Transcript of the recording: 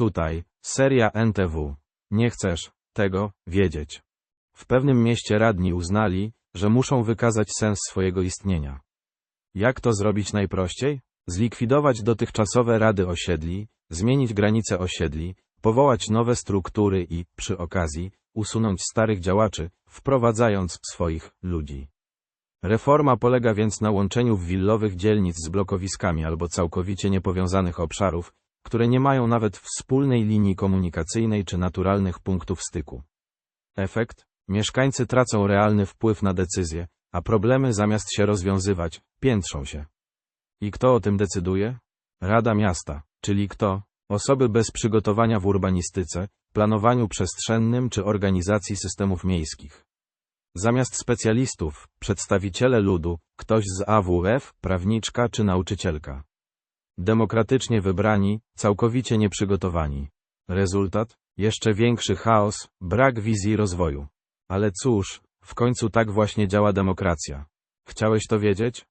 Tutaj, seria NTW. Nie chcesz tego wiedzieć. W pewnym mieście radni uznali, że muszą wykazać sens swojego istnienia. Jak to zrobić najprościej? Zlikwidować dotychczasowe rady osiedli, zmienić granice osiedli, powołać nowe struktury i, przy okazji, usunąć starych działaczy, wprowadzając swoich ludzi. Reforma polega więc na łączeniu willowych dzielnic z blokowiskami albo całkowicie niepowiązanych obszarów, które nie mają nawet wspólnej linii komunikacyjnej czy naturalnych punktów styku. Efekt? Mieszkańcy tracą realny wpływ na decyzje, a problemy zamiast się rozwiązywać, piętrzą się. I kto o tym decyduje? Rada Miasta, czyli kto? Osoby bez przygotowania w urbanistyce, planowaniu przestrzennym czy organizacji systemów miejskich. Zamiast specjalistów, przedstawiciele ludu, ktoś z AWF, prawniczka czy nauczycielka. Demokratycznie wybrani, całkowicie nieprzygotowani. Rezultat? Jeszcze większy chaos, brak wizji rozwoju. Ale cóż, w końcu tak właśnie działa demokracja. Chciałeś to wiedzieć?